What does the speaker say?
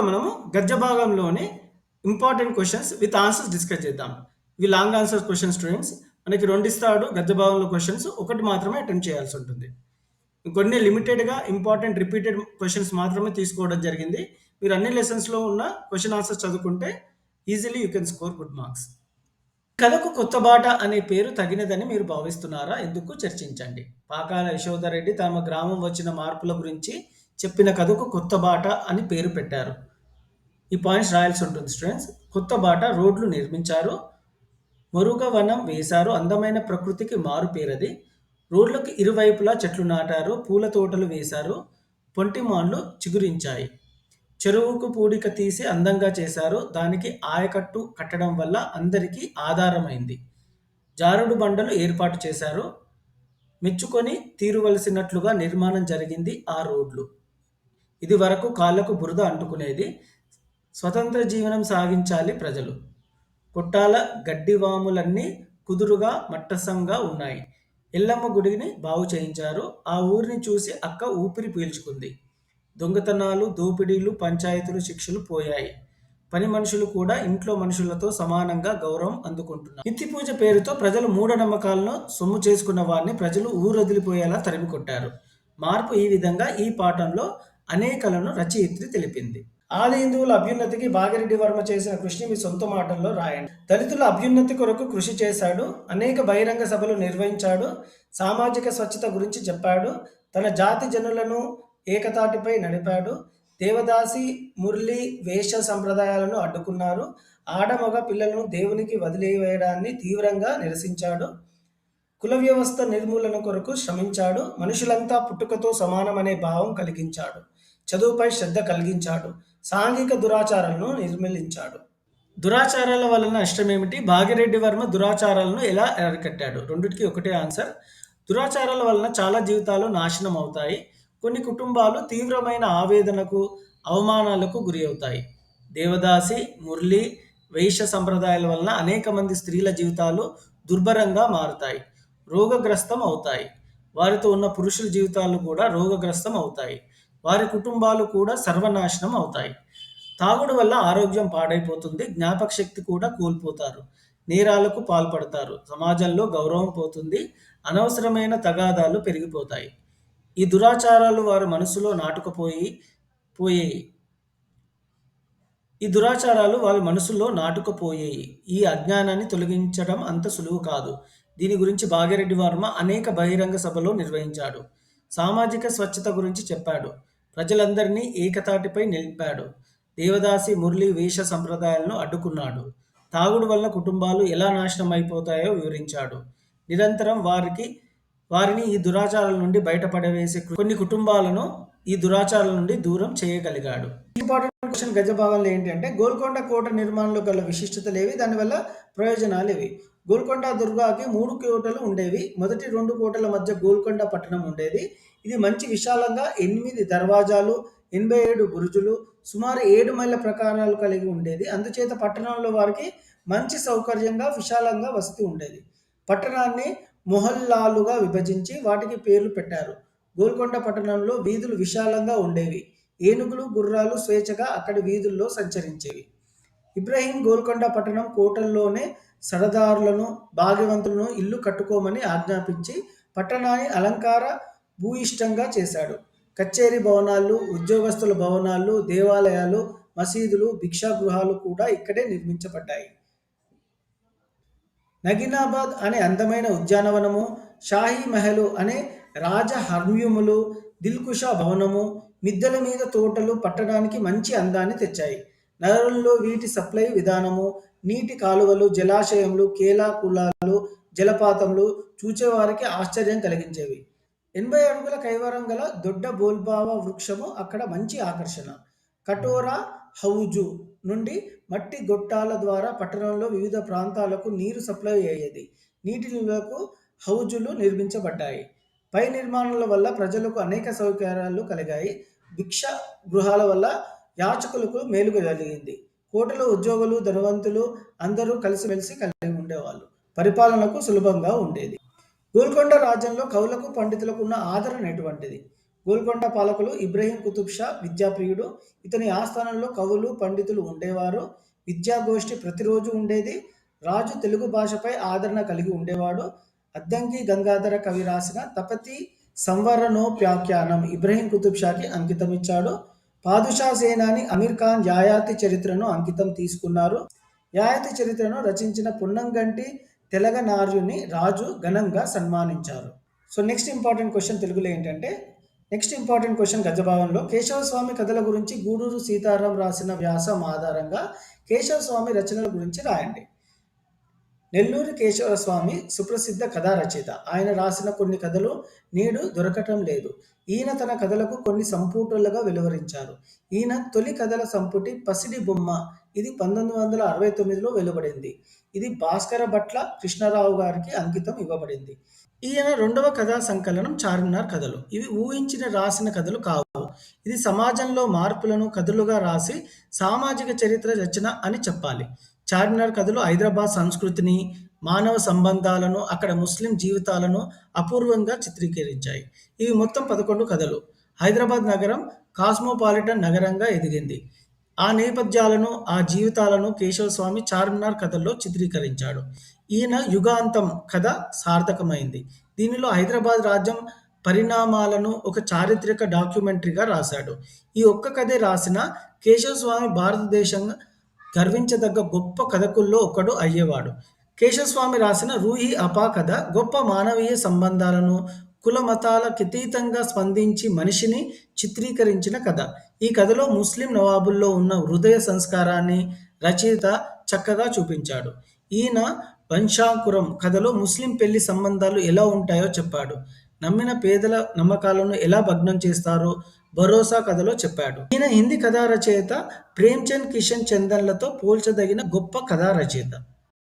మనము గద్య భాగంలోని important questions with answers discuss చేద్దాం. ఇవి లాంగ్ ఆన్సర్ క్వశ్చన్ స్టూడెంట్స్ మనకి రెండు ఇస్తాడు గద్య భాగంలో క్వశ్చన్స్ ఒకటి మాత్రమే అటెంప్ట్ చేయాల్సి ఉంటుంది. కొన్ని లిమిటెడ్గా ఇంపార్టెంట్ రిపీటెడ్ క్వశ్చన్స్ మాత్రమే తీసుకోవడం జరిగింది. మీరు అన్ని లెసన్స్లో ఉన్న క్వశ్చన్ ఆన్సర్స్ చదువుకుంటే easily you can score good marks కథకు కొత్త బాట అనే పేరు తగినదని మీరు భావిస్తున్నారా? ఎందుకు చర్చించండి. పాకాల యశోధరెడ్డి తమ గ్రామం వచ్చిన మార్పుల గురించి చెప్పిన కథకు కొత్త బాట అని పేరు పెట్టారు. ఈ పాయింట్స్ రాయాల్సి ఉంటుంది స్టూడెంట్స్. కొత్త బాట రోడ్లు నిర్మించారు. మరుగ వనం వేశారు. అందమైన ప్రకృతికి మారు పేరది. రోడ్లకు ఇరువైపులా చెట్లు నాటారు. పూల తోటలు వేశారు. పొంటిమాన్లు చిగురించాయి. చెరువుకు పూడిక తీసి అందంగా చేశారు. దానికి ఆయకట్టు కట్టడం వల్ల అందరికీ ఆధారమైంది. జారుడు బండలు ఏర్పాటు చేశారు. మెచ్చుకొని తీరువలసినట్లుగా నిర్మాణం జరిగింది ఆ రోడ్లు. ఇది వరకు కాళ్ళకు బురద అంటుకునేది. స్వతంత్ర జీవనం సాగించాలి ప్రజలు. కొట్టాల గడ్డివాములన్నీ కుదురుగా మట్టసంగా ఉన్నాయి. ఎల్లమ్మ గుడిని బాగు చేయించారు. ఆ ఊరిని చూసి అక్క ఊపిరి పీల్చుకుంది. దొంగతనాలు దోపిడీలు పంచాయతీలు శిక్షలు పోయాయి. పని మనుషులు కూడా ఇంట్లో మనుషులతో సమానంగా గౌరవం అందుకుంటున్నారు. నిత్య పూజ పేరుతో ప్రజలు మూఢనమ్మకాలను సొమ్ము చేసుకున్న వారిని ప్రజలు ఊరొదిలిపోయేలా తరిమి కొట్టారు మార్పు ఈ విధంగా ఈ పాఠంలో అనేకలను రచయిత్రి తెలిపింది. ఆది హిందువుల అభ్యున్నతికి భాగిరెడ్డి వర్మ చేసిన కృషిని మీ సొంత మాటల్లో రాయండి. దళితుల అభ్యున్నతి కొరకు కృషి చేశాడు అనేక బహిరంగ సభలు నిర్వహించాడు సామాజిక స్వచ్ఛత గురించి చెప్పాడు తన జాతి జనులను ఏకతాటిపై నడిపాడు దేవదాసి మురళి వేష సంప్రదాయాలను అడ్డుకున్నారు ఆడమగ పిల్లలను దేవునికి వదిలివేయడాన్ని తీవ్రంగా నిరసించాడు కుల వ్యవస్థ నిర్మూలన కొరకు శ్రమించాడు మనుషులంతా పుట్టుకతో సమానమనే భావం కలిగించాడు. చదువుపై శ్రద్ధ కలిగించాడు. సాంఘిక దురాచారాలను నిర్మూలించాడు. దురాచారాల వలన నష్టం ఏమిటి భాగిరెడ్డి వర్మ దురాచారాలను ఎలా అరికట్టాడు? రెండిటికి ఒకటే ఆన్సర్. దురాచారాల వలన చాలా జీవితాలు నాశనం అవుతాయి కొన్ని కుటుంబాలు తీవ్రమైన ఆవేదనకు అవమానాలకు గురి అవుతాయి దేవదాసి మురళి వైశ్య సంప్రదాయాల వలన అనేక మంది స్త్రీల జీవితాలు దుర్భరంగా మారుతాయి. రోగగ్రస్తం అవుతాయి. వారితో ఉన్న పురుషుల జీవితాలు కూడా రోగగ్రస్తం అవుతాయి. వారి కుటుంబాలు కూడా సర్వనాశనం అవుతాయి. తాగుడు వల్ల ఆరోగ్యం పాడైపోతుంది జ్ఞాపక శక్తి కూడా కోల్పోతారు నేరాలకు పాల్పడతారు సమాజంలో గౌరవం పోతుంది అనవసరమైన తగాదాలు పెరిగిపోతాయి. ఈ దురాచారాలు వారి మనసులో నాటుకుపోయి పోయేయి. ఈ దురాచారాలు వాళ్ళ మనసులో నాటుకుపోయాయి. ఈ అజ్ఞానాన్ని తొలగించడం అంత సులువు కాదు. దీని గురించి భాగ్యరెడ్డి వర్మ అనేక బహిరంగ సభలో నిర్వహించాడు. సామాజిక స్వచ్ఛత గురించి చెప్పాడు. ప్రజలందరినీ ఏకతాటిపై నిలిపాడు. దేవదాసి మురళి వేష సంప్రదాయాలను అడ్డుకున్నాడు. తాగుడు వల్ల కుటుంబాలు ఎలా నాశనం అయిపోతాయో వివరించాడు. నిరంతరం వారికి వారిని ఈ దురాచారాల నుండి బయటపడవేసే కొన్ని కుటుంబాలను ఈ దురాచారాల నుండి దూరం చేయగలిగాడు. ఇంపార్టెంట్ క్వశ్చన్ గజ భాగంలో ఏంటంటే గోల్కొండ కోట నిర్మాణంలో గల విశిష్టతలు ఏవి దానివల్ల ప్రయోజనాలు ఏవి గోల్కొండ దుర్గాకి మూడు కోటలు ఉండేవి. మొదటి రెండు కోటల మధ్య గోల్కొండ పట్టణం ఉండేది. ఇది మంచి విశాలంగా ఎనిమిది దర్వాజాలు ఎనభై ఏడు బురుజులు సుమారు ఏడు మైళ్ళ ప్రకారాలు కలిగి ఉండేది. అందుచేత పట్టణంలో వారికి మంచి సౌకర్యంగా విశాలంగా వసతి ఉండేది. పట్టణాన్ని మొహల్లాలుగా విభజించి వాటికి పేర్లు పెట్టారు. గోల్కొండ పట్టణంలో వీధులు విశాలంగా ఉండేవి. ఏనుగులు గుర్రాలు స్వేచ్ఛగా అక్కడి వీధుల్లో సంచరించేవి. ఇబ్రహీం గోల్కొండ పట్టణం కోటల్లోనే సరదారులను భాగ్యవంతులను ఇల్లు కట్టుకోమని ఆజ్ఞాపించి పట్టణాన్ని అలంకార భూయిష్టంగా చేశాడు. కచేరీ భవనాలు ఉద్యోగస్తుల భవనాలు దేవాలయాలు మసీదులు భిక్షాగృహాలు కూడా ఇక్కడే నిర్మించబడ్డాయి. నగీనాబాద్ అనే అందమైన ఉద్యానవనము షాహీ మహలు అనే రాజ హర్మ్యములు దిల్కుషా భవనము మిద్దెల మీద తోటలు పట్టడానికి మంచి అందాన్ని తెచ్చాయి. నగరంలో వీటి సప్లై విధానము నీటి కాలువలు జలాశయములు కేలా కులాలు జలపాతములు చూచేవారికి ఆశ్చర్యం కలిగించేవి. ఎనభై అడుగుల కైవరం గల దొడ్డ బోల్బావ వృక్షము అక్కడ మంచి ఆకర్షణ. కటోరా హౌజు నుండి మట్టి గొట్టాల ద్వారా పట్టణంలో వివిధ ప్రాంతాలకు నీరు సప్లై అయ్యేది. నీటి నిల్వకు హౌజులు నిర్మించబడ్డాయి. పై నిర్మాణాల వల్ల ప్రజలకు అనేక సౌకర్యాలు కలిగాయి. భిక్ష గృహాల వల్ల యాచకులకు మేలుకు జరిగింది. కోటలో ఉద్యోగులు ధనవంతులు అందరూ కలిసిమెలిసి కలిగి ఉండేవాళ్ళు. పరిపాలనకు సులభంగా ఉండేది. గోల్కొండ రాజ్యంలో కవులకు పండితులకు ఉన్న ఆదరణ ఎటువంటిది? గోల్కొండ పాలకులు ఇబ్రహీం కుతుబ్ షా విద్యాప్రియుడు. ఇతని ఆస్థానంలో కవులు పండితులు ఉండేవారు. విద్యాగోష్ఠి ప్రతిరోజు ఉండేది. రాజు తెలుగు భాషపై ఆదరణ కలిగి ఉండేవాడు. అద్దంకి గంగాధర కవి రాసిన తపతి సంవరణోప్యాఖ్యానం ఇబ్రహీం కుతుబ్ షాకి అంకితం ఇచ్చాడు. పాదుషా సేనాని అమీర్ ఖాన్ యాయాతి చరిత్రను అంకితం తీసుకున్నారు. యాయాతి చరిత్రను రచించిన పున్నంగంటి తెలగనార్యుని రాజు ఘనంగా సన్మానించారు. సో నెక్స్ట్ ఇంపార్టెంట్ క్వశ్చన్ తెలుగులో ఏంటంటే నెక్స్ట్ ఇంపార్టెంట్ క్వశ్చన్ గజభావంలో కేశవస్వామి కథల గురించి గూడూరు సీతారాం రాసిన వ్యాసం ఆధారంగా కేశవస్వామి రచనల గురించి రాయండి. నెల్లూరు కేశవస్వామి సుప్రసిద్ధ కథా రచయిత. ఆయన రాసిన కొన్ని కథలు నేడు దొరకటం లేదు. ఈయన తన కథలకు కొన్ని సంపుటులుగా వెలువరించారు. ఈయన తొలి కథల సంపుటి పసిడి బొమ్మ. ఇది పంతొమ్మిది వందల అరవై తొమ్మిదిలో వెలువడింది. ఇది భాస్కర భట్ల కృష్ణారావు గారికి అంకితం ఇవ్వబడింది. ఈయన రెండవ కథా సంకలనం చార్మినార్ కథలు. ఇవి ఊహించిన రాసిన కథలు కావు. ఇది సమాజంలో మార్పులను కథలుగా రాసి సామాజిక చరిత్ర రచన అని చెప్పాలి. చార్మినార్ కథలు హైదరాబాద్ సంస్కృతిని మానవ సంబంధాలను అక్కడ ముస్లిం జీవితాలను అపూర్వంగా చిత్రీకరించాయి. ఇవి మొత్తం పదకొండు కథలు. హైదరాబాద్ నగరం కాస్మోపాలిటన్ నగరంగా ఎదిగింది. ఆ నేపథ్యాలను ఆ జీవితాలను కేశవస్వామి చార్మినార్ కథల్లో చిత్రీకరించాడు. ఈయన యుగాంతం కథ సార్థకమైంది. దీనిలో హైదరాబాద్ రాజ్యం పరిణామాలను ఒక చారిత్రక డాక్యుమెంటరీగా రాశాడు. ఈ ఒక్క కథే రాసిన కేశవస్వామి భారతదేశంగా గర్వించదగ్గ గొప్ప కథకుల్లో ఒకడు అయ్యేవాడు. కేశవస్వామి రాసిన రూహి అపా కథ గొప్ప మానవీయ సంబంధాలను కుల మతాలకు స్పందించి మనిషిని చిత్రీకరించిన కథ. ఈ కథలో ముస్లిం నవాబుల్లో ఉన్న హృదయ సంస్కారాన్ని రచయిత చక్కగా చూపించాడు. ఈయన వంశాంకురం కథలో ముస్లిం పెళ్ళి సంబంధాలు ఎలా ఉంటాయో చెప్పాడు. నమ్మిన పేదల నమ్మకాలను ఎలా భగ్నం చేస్తారో భరోసా కథలో చెప్పాడు. ఈయన హిందీ కథా రచయిత ప్రేమ్చంద్ కిషన్ చందన్లతో పోల్చదగిన గొప్ప కథా రచయిత